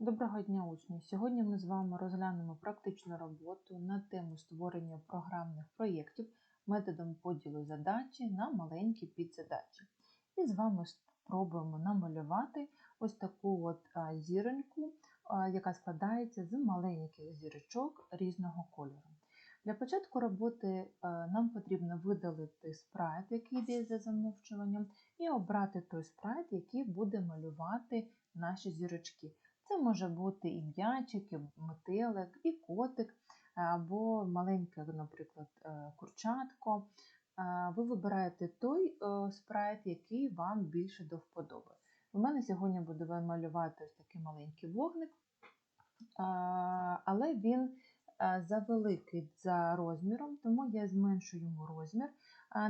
Доброго дня, учні! Сьогодні ми з вами розглянемо практичну роботу на тему створення програмних проєктів методом поділу задачі на маленькі підзадачі. І з вами спробуємо намалювати ось таку от зіроньку, яка складається з маленьких зірочок різного кольору. Для початку роботи нам потрібно видалити спрайт, який йде за замовчуванням, і обрати той спрайт, який буде малювати наші зірочки. Це може бути і м'ячик, і метелик, і котик, або маленьке, наприклад, е, курчатко. Ви вибираєте той е, спрайт, який вам більше до вподоби. У мене сьогодні буде малювати ось такий маленький вогник, але він е, завеликий за розміром, тому я зменшу йому розмір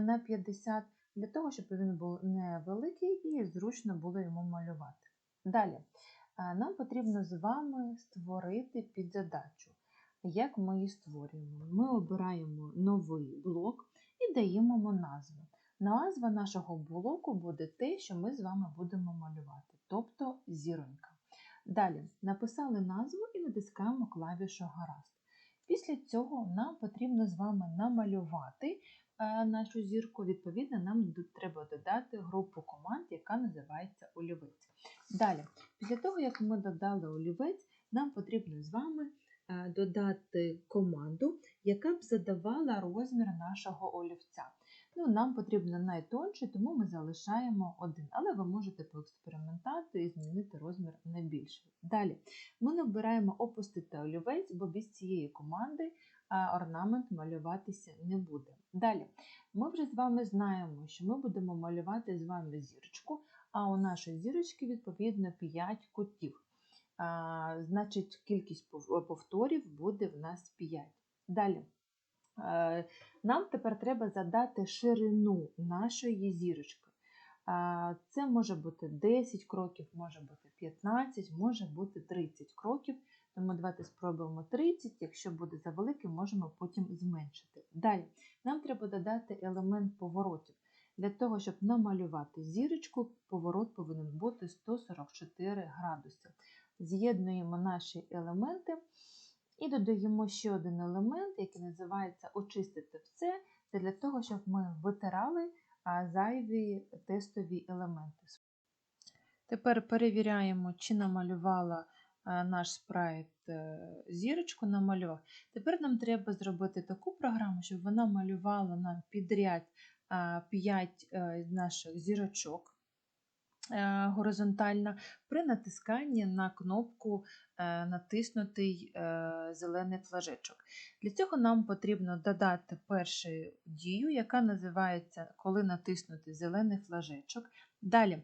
на 50 для того, щоб він був невеликий і зручно було йому малювати. Далі нам потрібно з вами створити підзадачу. Як ми її створюємо? Ми обираємо новий блок і даємо йому назву. Назва нашого блоку буде те, що ми з вами будемо малювати, тобто зіронька. Далі написали назву і натискаємо клавішу Гаразд. Після цього нам потрібно з вами намалювати Е, нашу зірку, відповідно, нам треба додати групу команд, яка називається олівець. Далі, після того, як ми додали олівець, нам потрібно з вами е, додати команду, яка б задавала розмір нашого олівця. Ну, Нам потрібно найтонший, тому ми залишаємо один, але ви можете поекспериментати і змінити розмір на більший. Далі ми набираємо опустити олівець, бо без цієї команди орнамент малюватися не буде. Далі, ми вже з вами знаємо, що ми будемо малювати з вами зірочку, а у нашої зірочки, відповідно, 5 кутів. Значить, кількість повторів буде в нас 5. Далі. Нам тепер треба задати ширину нашої зірочки. Це може бути 10 кроків, може бути 15, може бути 30 кроків. Тому давайте спробуємо 30, якщо буде завеликий, можемо потім зменшити. Далі, нам треба додати елемент поворотів. Для того, щоб намалювати зірочку, поворот повинен бути 144 градуси. З'єднуємо наші елементи і додаємо ще один елемент, який називається Очистити все. Це для того, щоб ми витирали зайві тестові елементи. Тепер перевіряємо, чи намалювала наш спрайт е, зірочку намалював. Тепер нам треба зробити таку програму, щоб вона малювала нам підряд 5 е, наших зірочок. Е, горизонтальна при натисканні на кнопку натиснутий зелений флажечок. Для цього нам потрібно додати першу дію, яка називається Коли натиснути зелений флажечок. Далі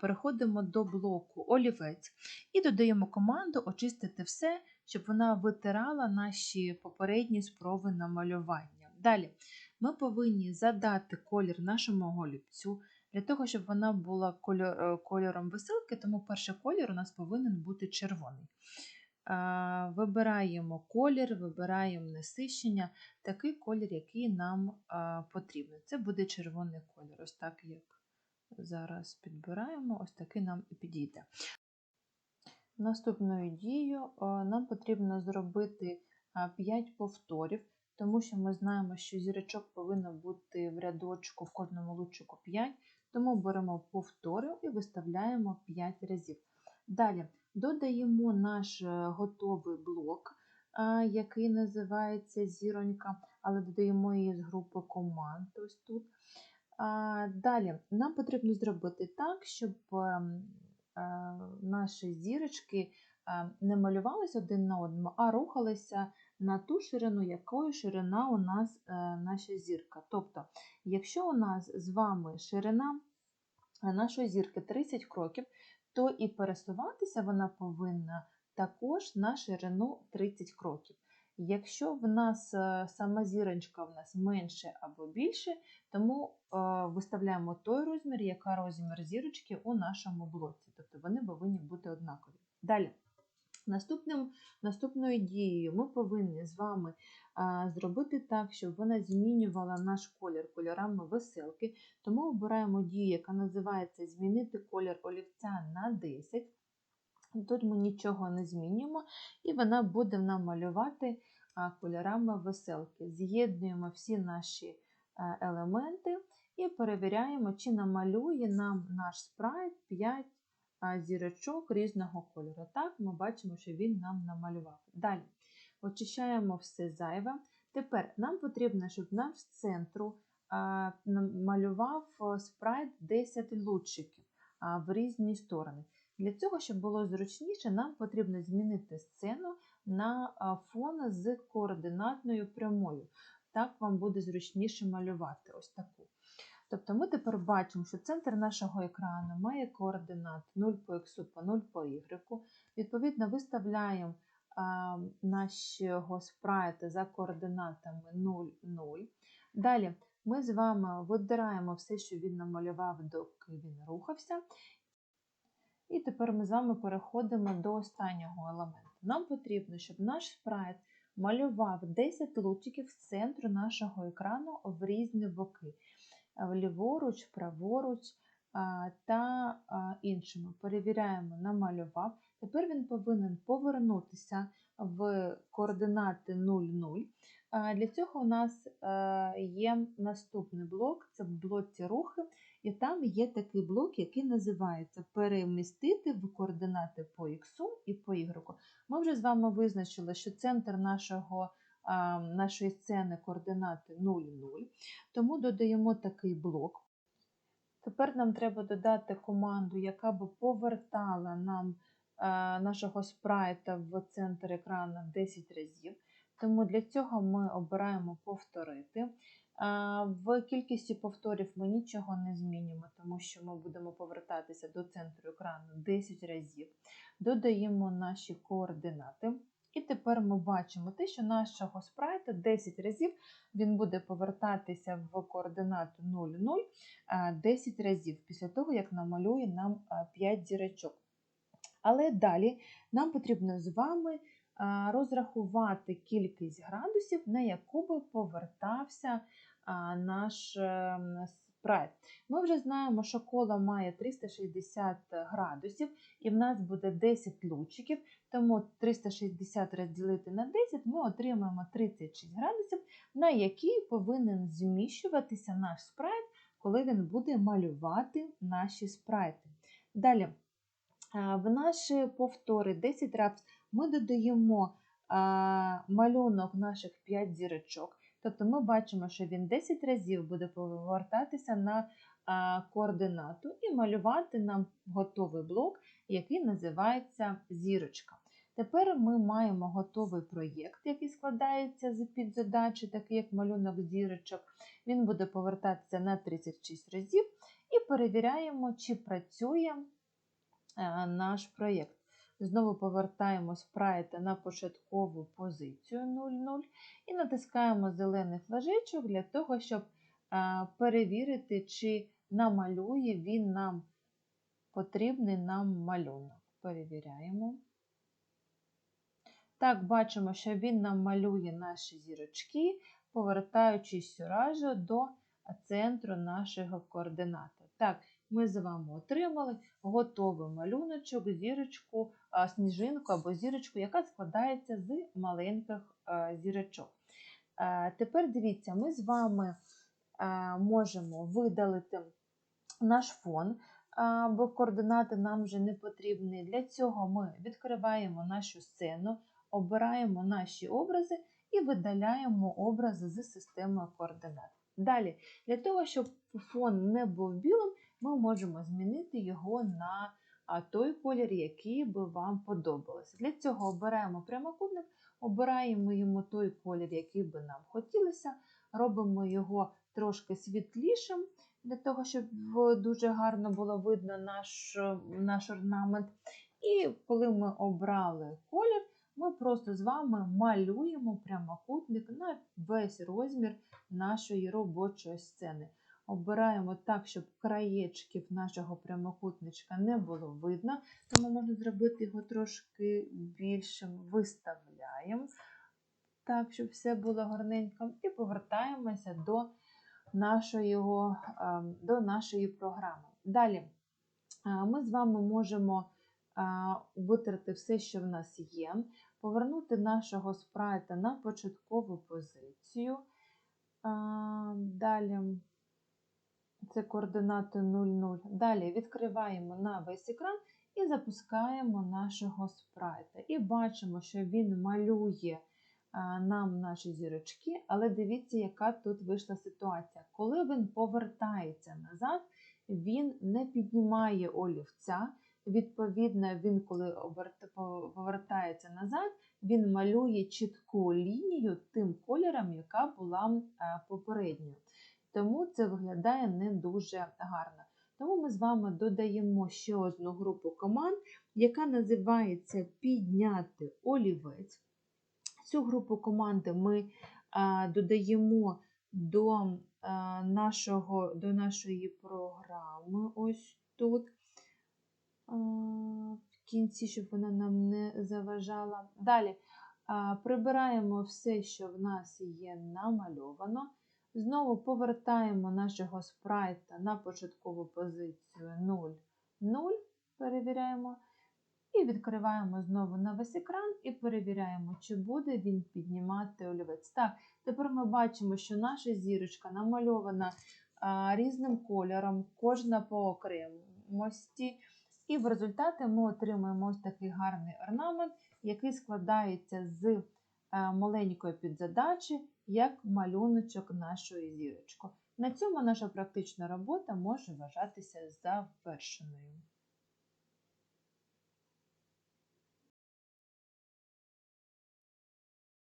переходимо до блоку олівець і додаємо команду очистити все, щоб вона витирала наші попередні спроби на малювання. Далі ми повинні задати колір нашому олівцю, для того, щоб вона була е, кольором веселки, тому перший колір у нас повинен бути червоний. Вибираємо колір, вибираємо насищення, такий колір, який нам потрібен. Це буде червоний колір, ось так як. Зараз підбираємо, ось такий нам і підійде. Наступною дією нам потрібно зробити 5 повторів, тому що ми знаємо, що зірочок повинно бути в рядочку в кожному лучику 5, тому беремо повтори і виставляємо 5 разів. Далі додаємо наш е, готовий блок, який називається зіронька, але додаємо її з групи команд. ось тут. Далі нам потрібно зробити так, щоб ем, е, наші зірочки е, не малювалися один на одному, а рухалися на ту ширину, якою ширина у нас е, наша зірка. Тобто, якщо у нас з вами ширина нашої зірки 30 кроків, то і пересуватися вона повинна також на ширину 30 кроків. Якщо в нас е, сама зіронька в нас менше або більше, тому е, виставляємо той розмір, яка розмір зірочки у нашому блоці. Тобто вони повинні бути однакові. Далі, наступним, наступною дією ми повинні з вами е, зробити так, щоб вона змінювала наш колір кольорами веселки. Тому обираємо дію, яка називається Змінити колір олівця на 10. Тут ми нічого не змінюємо, і вона буде нам малювати а, кольорами веселки. З'єднуємо всі наші елементи і перевіряємо, чи намалює нам наш спрайт 5 а, зірочок різного кольору. Так, ми бачимо, що він нам намалював. Далі очищаємо все зайве. Тепер нам потрібно, щоб наш з центру е, спрайт 10 лучиків в різні сторони. Для цього, щоб було зручніше, нам потрібно змінити сцену на фон з координатною прямою. Так вам буде зручніше малювати ось таку. Тобто ми тепер бачимо, що центр нашого екрану має координат 0 по x по 0 по y. Відповідно, виставляємо нашого спрайта за координатами 0, 0. Далі ми з вами видираємо все, що він намалював, доки він рухався. І тепер ми з вами переходимо до останнього елементу. Нам потрібно, щоб наш спрайт малював 10 лучиків з центру нашого екрану в різні боки. Ліворуч, праворуч та іншими. Перевіряємо, намалював. Тепер він повинен повернутися в координати 0,0. А, Для цього у нас е, є наступний блок це блоці рухи, і там є такий блок, який називається перемістити в координати по X і по Y. Ми вже з вами визначили, що центр нашого, нашої сцени координати 0,0, тому додаємо такий блок. Тепер нам треба додати команду, яка би повертала нам нашого спрайта в центр екрану 10 разів. Тому для цього ми обираємо повторити. В кількості повторів ми нічого не змінюємо, тому що ми будемо повертатися до центру екрану 10 разів. Додаємо наші координати. І тепер ми бачимо те, що нашого спрайта 10 разів він буде повертатися в координату 0,0 10 разів після того, як намалює нам 5 зірочок. Але далі нам потрібно з вами розрахувати кількість градусів, на яку би повертався наш спрайт. Ми вже знаємо, що коло має 360 градусів, і в нас буде 10 лучиків, тому 360 розділити на 10 ми отримаємо 36 градусів, на які повинен зміщуватися наш спрайт, коли він буде малювати наші спрайти. Далі, в наші повтори 10 раз ми додаємо малюнок наших 5 зірочок. Тобто ми бачимо, що він 10 разів буде повертатися на координату і малювати нам готовий блок, який називається зірочка. Тепер ми маємо готовий проєкт, який складається з підзадачі, такий як малюнок зірочок. Він буде повертатися на 36 разів і перевіряємо, чи працює наш проєкт. Знову повертаємо спрайта на початкову позицію 0,0 і натискаємо зелений флажечок для того, щоб перевірити, чи намалює він нам потрібний нам малюнок. Перевіряємо. Так, бачимо, що він нам малює наші зірочки, повертаючись сюражу до центру нашого координати. Так, ми з вами отримали готовий малюночок, зірочку, сніжинку або зірочку, яка складається з маленьких зірочок. Тепер дивіться, ми з вами можемо видалити наш фон, бо координати нам вже не потрібні. Для цього ми відкриваємо нашу сцену, обираємо наші образи і видаляємо образи з системою координат. Далі, для того, щоб фон не був білим, ми можемо змінити його на той колір, який би вам подобався. Для цього обираємо прямокутник, обираємо йому той колір, який би нам хотілося, робимо його трошки світлішим, для того, щоб дуже гарно було видно наш, наш орнамент. І коли ми обрали колір, ми просто з вами малюємо прямокутник на весь розмір нашої робочої сцени. Обираємо так, щоб краєчків нашого прямокутничка не було видно, тому можна зробити його трошки більшим, виставляємо, так, щоб все було гарненько, і повертаємося до нашої, до нашої програми. Далі ми з вами можемо а, витерти все, що в нас є, повернути нашого спрайта на початкову позицію. Далі це координати 00. Далі відкриваємо на весь екран і запускаємо нашого спрайта. І бачимо, що він малює нам наші зірочки, але дивіться, яка тут вийшла ситуація. Коли він повертається назад, він не піднімає олівця. Відповідно, він, коли повертається назад, він малює чітку лінію тим кольором, яка була попередньою. Тому це виглядає не дуже гарно. Тому ми з вами додаємо ще одну групу команд, яка називається Підняти олівець. Цю групу команди ми а, додаємо до, а, нашого, до нашої програми. Ось тут. А, в кінці, щоб вона нам не заважала. Далі прибираємо все, що в нас є намальовано. Знову повертаємо нашого спрайта на початкову позицію 0, 0, перевіряємо. І відкриваємо знову на весь екран і перевіряємо, чи буде він піднімати олівець. Так, тепер ми бачимо, що наша зірочка намальована а, різним кольором, кожна по окремості. І в результаті ми отримуємо ось такий гарний орнамент, який складається з маленької підзадачі, як малюночок нашої зірочки. На цьому наша практична робота може вважатися завершеною.